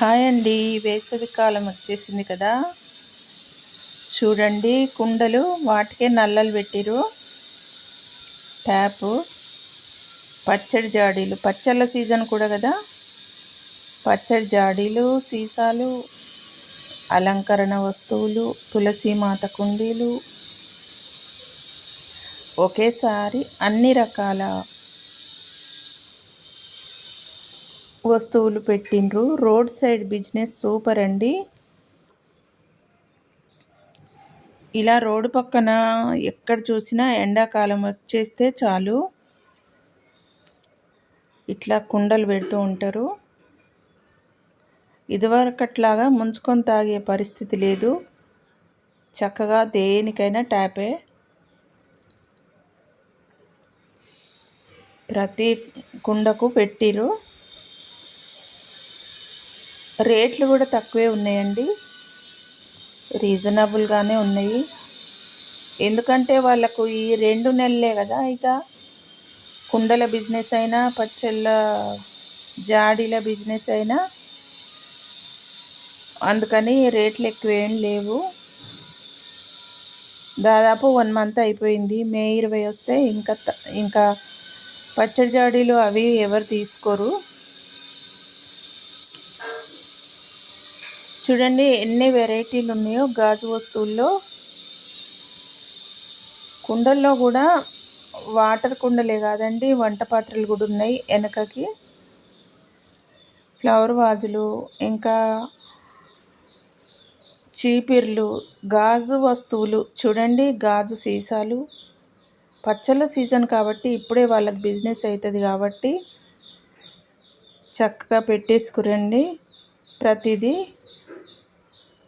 Hi అండి వేసవి కాలం వచ్చేసింది కదా. చూడండి కుండలు వాటికే నల్లలు పెట్టిరు. ట్యాపు పచ్చడి జాడీలు. పచ్చళ్ళ సీజన్ కూడా కదా. పచ్చడి జాడీలు సీసాలు అలంకరణ వస్తువులు తులసి మాత కుండీలు. ఒకేసారి అన్ని రకాల వస్తువులు పెట్టిండ్రు. రోడ్ సైడ్ బిజినెస్ సూపర్ అండి. ఇలా రోడ్డు పక్కన ఎక్కడ చూసినా ఎండాకాలం వచ్చేస్తే చాలు. ఇట్లా కుండలు పెడుతూ ఉంటారు. ఇదివరకట్లాగా ముంచుకొని తాగే పరిస్థితి లేదు. చక్కగా దేనికైనా ట్యాపే. ప్రతి కుండకు పెట్టిరు. రేట్లు కూడా తక్కువే ఉన్నాయండి. రీజనబుల్గానే ఉన్నాయి. ఎందుకంటే వాళ్ళకు ఈ రెండు నెలలే కదా ఇక. కుండల బిజినెస్ అయినా పచ్చళ్ళ జాడీల బిజినెస్ అయినా అందుకని రేట్లు ఎక్కువేం లేవు. దాదాపు వన్ మంత్ అయిపోయింది. మే ఇరవై వస్తే ఇంకా ఇంకా పచ్చడి జాడీలు అవి ఎవరు తీసుకోరు. చూడండి ఎన్ని వెరైటీలు ఉన్నాయో గాజు వస్తువుల్లో. కుండల్లో కూడా వాటర్ కుండలే కాదండి వంట పాత్రలు కూడా ఉన్నాయి వెనకకి. ఫ్లవర్ వాజులు ఇంకా చీపిర్లు గాజు వస్తువులు. చూడండి గాజు సీసాలు. పచ్చళ్ళ సీజన్ కాబట్టి ఇప్పుడే వాళ్ళకి బిజినెస్ అవుతుంది కాబట్టి చక్కగా పెట్టేసుకురండి ప్రతిదీ.